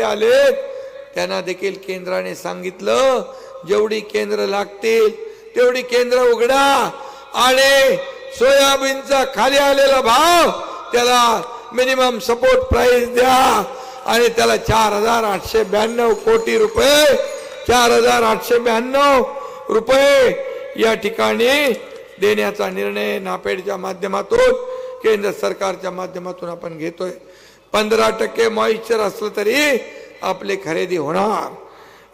आलेत. त्यांना देखील केंद्राने सांगितलं जेवढी केंद्र लागतील तेवढी केंद्र उघडा. आणि सोयाबीनचा खाली आलेला भाव त्याला मिनिमम सपोर्ट प्राइस द्या. आणि त्याला चार हजार आठशे ब्याण्णव कोटी रुपये चार हजार आठशे ब्याण्णव रुपये या ठिकाणी देण्याचा निर्णय नापेडच्या माध्यमातून केंद्र सरकारच्या माध्यमातून आपण घेतोय. पंधरा टक्के मॉइश्चर असलं तरी आपली खरेदी होणार.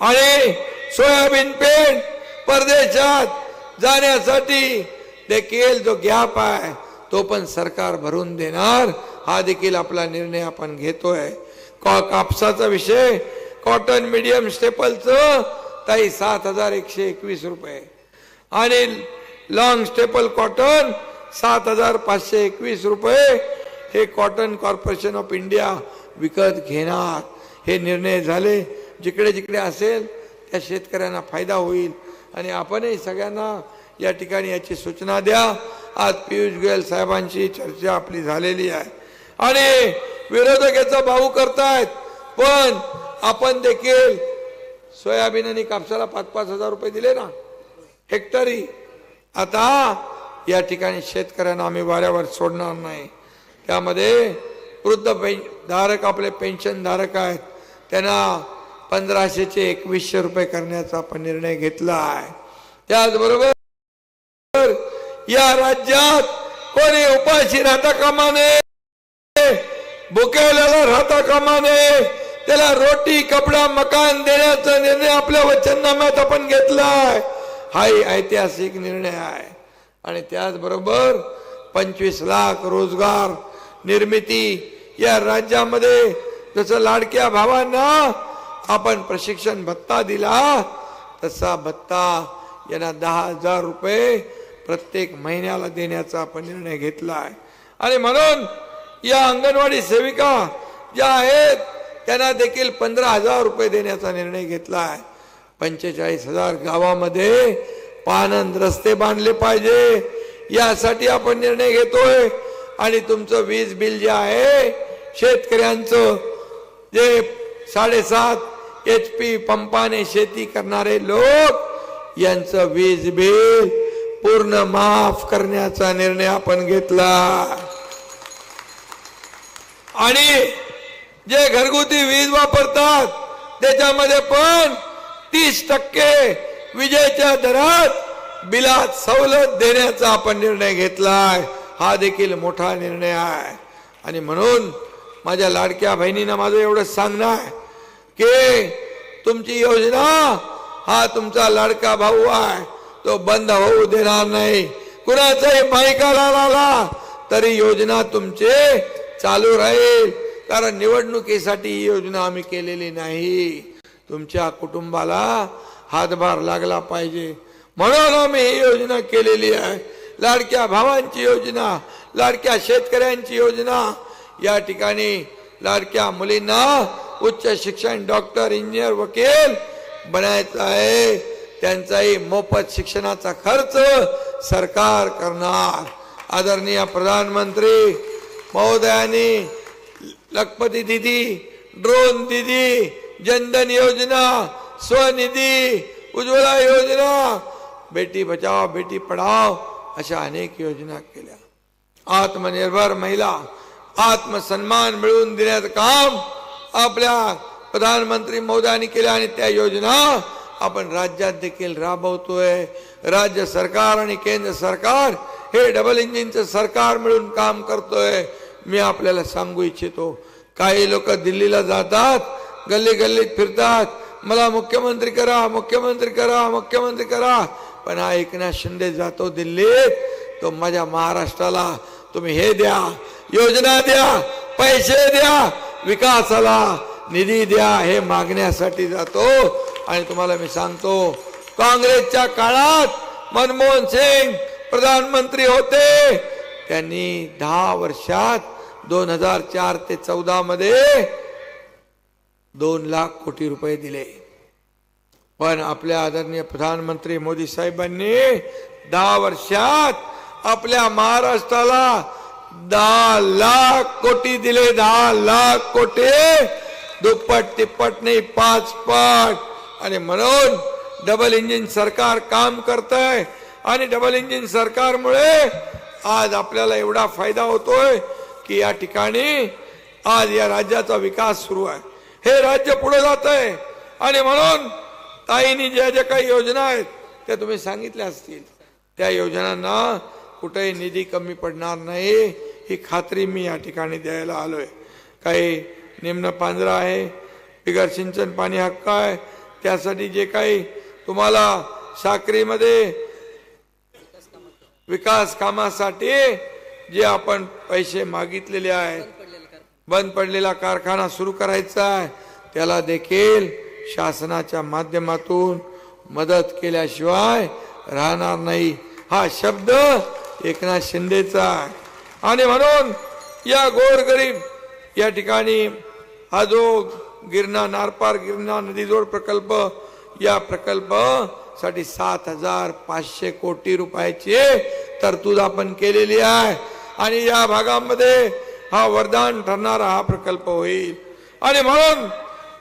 आणि सोयाबीन पेंट परदेशात जाण्यासाठी देखील जो गॅप आहे तो पण सरकार भरून देणार. हा देखील आपला निर्णय आपण घेतोय. कॉ कापसाचा विषय कॉटन मीडियम स्टेपलचं ताई सात हजार एकशे एकवीस रुपये. आणि लॉंग स्टेपल कॉटन सात हजार पाचशे एकवीस रुपये. हे कॉटन कॉर्पोरेशन ऑफ इंडिया विकत घेणार. हे निर्णय झाले. जिकडे जिकडे असेल त्या शेतकऱ्यांना फायदा होईल. आणि आपणही सगळ्यांना या ठिकाणी याची सूचना द्या. आज पियुष गोयल साहेबांची चर्चा आपली झालेली आहे. आणि विरोधक याचा भाऊ करतायत पण आपण देखील सोयाबीन आणि कापसाला पाच पाच हजार रुपये दिले ना? हेक्टरी. आता या ठिकाणी शेतकऱ्यांना आम्ही वाऱ्यावर सोडणार नाही. त्यामध्ये वृद्ध पेन धारक आपले पेन्शन धारक आहेत. त्यांना पंधराशेचे एकवीसशे रुपये करण्याचा आपण निर्णय घेतला आहे. त्याचबरोबर या राज्यात कोणी उपाशी राहता कामा नये भुकेल्याला राहता कामा नये त्याला रोटी कपडा मकान देण्याचा निर्णय आपल्या वचननाम्यात आपण आहे. हाही ऐतिहासिक निर्णय आहे. आणि त्याचबरोबर पंचवीस लाख रोजगार निर्मिती या राज्यामध्ये जसं लाडक्या भावांना आपण प्रशिक्षण भत्ता दिला तसा भत्ता यांना दहा हजार रुपये प्रत्येक महिन्याला देण्याचा आपण निर्णय घेतला आहे आणि म्हणून या अंगणवाडी सेविका ज्या आहेत त्यांना देखील पंधरा हजार रुपये देण्याचा निर्णय घेतला आहे पंचेचाळीस हजार गावामध्ये पानंद रस्ते बांधले पाहिजे यासाठी आपण निर्णय घेतोय. आणि तुमचं वीज बिल जे आहे शेतकऱ्यांचं जे साडेसात एच पी पंपाने शेती करणारे लोक यांचं वीज बिल पूर्ण माफ करण्याचा निर्णय आपण घेतला. आणि जे घरगुती वीज वापरतात त्याच्यामध्ये पण तीस टक्के विजेच्या दरात बिलात सवलत देण्याचा आपण निर्णय घेतलाय. हा देखील मोठा निर्णय आहे. आणि म्हणून माझ्या लाडक्या बहिणीनं माझं एवढंच सांगणं आहे की तुमची योजना हा तुमचा लाडका भाऊ आहे. तो बंद होऊ देणार नाही. कुणाचाही माहिकाला आला तरी योजना तुमचे चालू राहील. कारण निवडणुकीसाठी ही योजना आम्ही केलेली नाही. तुमच्या कुटुंबाला हातभार लागला पाहिजे. म्हणून आम्ही ही योजना केलेली आहे. लाडक्या भावांची योजना लाडक्या शेतकऱ्यांची योजना. या ठिकाणी लाडक्या मुलींना उच्च शिक्षण डॉक्टर इंजिनियर वकील बनायचं आहे. त्यांचाही मोफत शिक्षणाचा खर्च सरकार करणार. आदरणीय प्रधानमंत्री महोदयांनी लखपती दिदी ड्रोन दिदी जनधन योजना स्वनिधी उज्ज्वला योजना. बेटी बचाव बेटी पढाव अशा अनेक योजना केल्या. आत्मनिर्भर महिला आत्मसन्मान मिळवून देण्याचं काम आपल्या प्रधानमंत्री मोदयांनी केल्या आणि त्या योजना आपण राज्यात देखील राबवतोय. राज्य सरकार आणि केंद्र सरकार हे डबल इंजिनचं सरकार मिळून काम करतोय. मी आपल्याला सांगू इच्छितो काही लोक दिल्लीला जातात गल्ली गल्लीत फिरतात. मला मुख्यमंत्री करा मुख्यमंत्री करा मुख्यमंत्री करा. पण हा एकनाथ शिंदे जातो दिल्लीत तो माझ्या महाराष्ट्राला तुम्ही हे द्या योजना द्या पैसे द्या विकासाला निधी द्या हे मागण्यासाठी जातो. आणि तुम्हाला मी सांगतो काँग्रेसच्या काळात मनमोहन सिंग प्रधानमंत्री होते. त्यांनी दहा वर्षात दोन हजार चार ते चौदा मध्ये दोन लाख कोटी रुपये दिले. पण आपल्या आदरणीय प्रधानमंत्री मोदी साहेबांनी दहा वर्षात आपल्या महाराष्ट्राला दहा लाख कोटी दिले दहा लाख कोटी. दुप्पट तिप्पट नाही पाच पट आणि म्हणून डबल इंजिन सरकार काम करत आहे आणि डबल इंजिन सरकारमुळे आज आपल्याला एवढा फायदा होतोय की या ठिकाणी आज या राज्याचा विकास सुरू आहे. हे राज्य पुढे जात आहे आणि म्हणून ताईनी ज्या ज्या काही योजना आहेत त्या तुम्ही सांगितल्या असतील. त्या योजनांना कुठेही निधी कमी पडणार नाही ही खात्री मी या ठिकाणी द्यायला आलोय. काही निम्न पांजरा आहे बिगर सिंचन पाणी हक्क आहे त्यासाठी जे काही तुम्हाला साखरीमध्ये विकास कामासाठी जे आपण पैसे मागितलेले आहेत बंद पडलेला कारखाना सुरू करायचा आहे त्याला देखील शासनाच्या माध्यमातून मदत केल्याशिवाय राहणार नाही. हा शब्द एकनाथ शिंदेचा आहे. आणि म्हणून या गोरगरीब या ठिकाणी हा जो गिरणा नारपार गिरणा नदीजोड प्रकल्प या प्रकल्पासाठी सात हजार पाचशे कोटी रुपयाची तरतूद आपण केलेली आहे. आणि या भागामध्ये हा वरदान ठरणारा हा प्रकल्प होईल. आणि म्हणून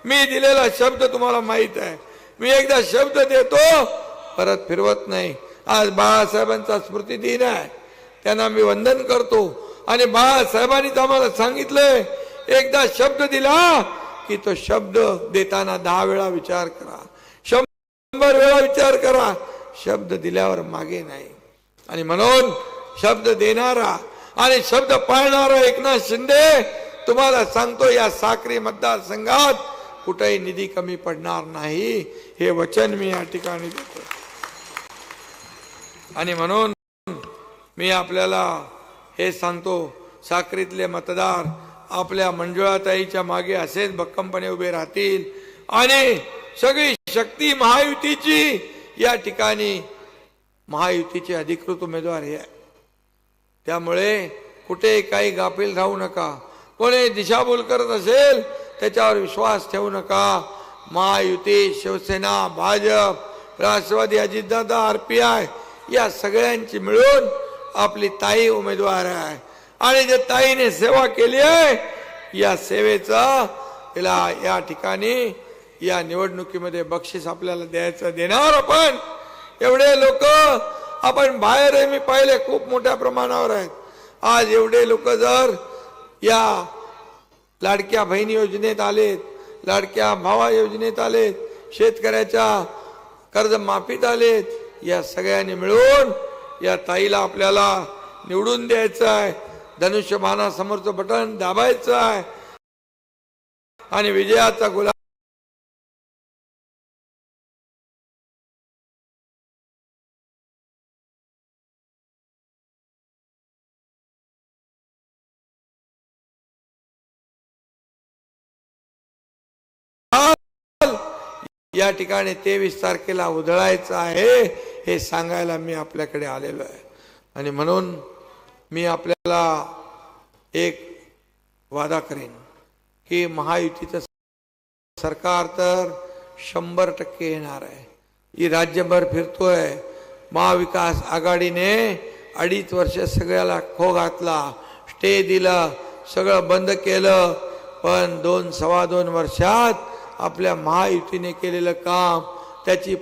मी दिलेला शब्द तुम्हाला माहीत आहे. मी एकदा शब्द देतो परत फिरवत नाही. आज बाळासाहेबांचा स्मृती दिन आहे. त्यांना मी वंदन करतो. आणि बाळासाहेबांनीच आम्हाला सांगितलंय एकदा शब्द दिला की तो शब्द देताना दहा वेळा विचार करा. शंभर वेळा विचार करा. शब्द दिल्यावर मागे नाही. आणि म्हणून शब्द देणारा आणि शब्द पाळणारा एकनाथ शिंदे तुम्हाला सांगतो या साक्री मतदारसंघात कुठेही निधी कमी पडणार नाही. हे वचन मी या ठिकाणी देतो आणि म्हणून मी आपल्याला हे सांगतो साखरीतले मतदार आपल्या मंजुळाताईच्या मागे असेच भक्कमपणे उभे राहतील. आणि सगळी शक्ती महायुतीची या ठिकाणी महायुतीचे अधिकृत उमेदवार हे आहे. त्यामुळे कुठे काही गाफील राहू नका. कोणी दिशाभूल करत असेल त्याच्यावर विश्वास ठेवू नका. Mahayuti Shivsena Bhajap Rashtrawadi Ajitdada R P I या सगळ्यांची मिळून आपली ताई उमेदवार आहे. आणि जे ताईने सेवा केली आहे या सेवेचा तिला या ठिकाणी या निवडणुकीमध्ये बक्षीस आपल्याला द्यायचं देणार आपण. एवढे लोक आपण बाहेर मी पाहिले खूप मोठ्या प्रमाणावर आहेत. आज एवढे लोक जर या लाडक्या बहीण योजनेत आलेत लाडक्या भावा योजनेत आलेत शेतकऱ्याच्या कर्ज माफीत आलेत या सगळ्यांनी मिळून या ताईला आपल्याला निवडून द्यायचं आहे. धनुष्यबाणासमोरचं बटन दाबायचं आहे. आणि विजयाचा गुलाब या ठिकाणी तेवीस तारखेला उधळायचं आहे हे सांगायला मी आपल्याकडे आलेलो आहे. आणि म्हणून मी आपल्याला एक वादा करेन की महायुतीचं सरकार तर शंभर टक्के येणार आहे. ही राज्यभर फिरतोय. महाविकास आघाडीने अडीच वर्ष सगळ्याला खो घातला स्टे दिला सगळं बंद केलं पण दोन सव्वा दोन वर्षात आपल्या महायुतीने केलेलं काम त्याची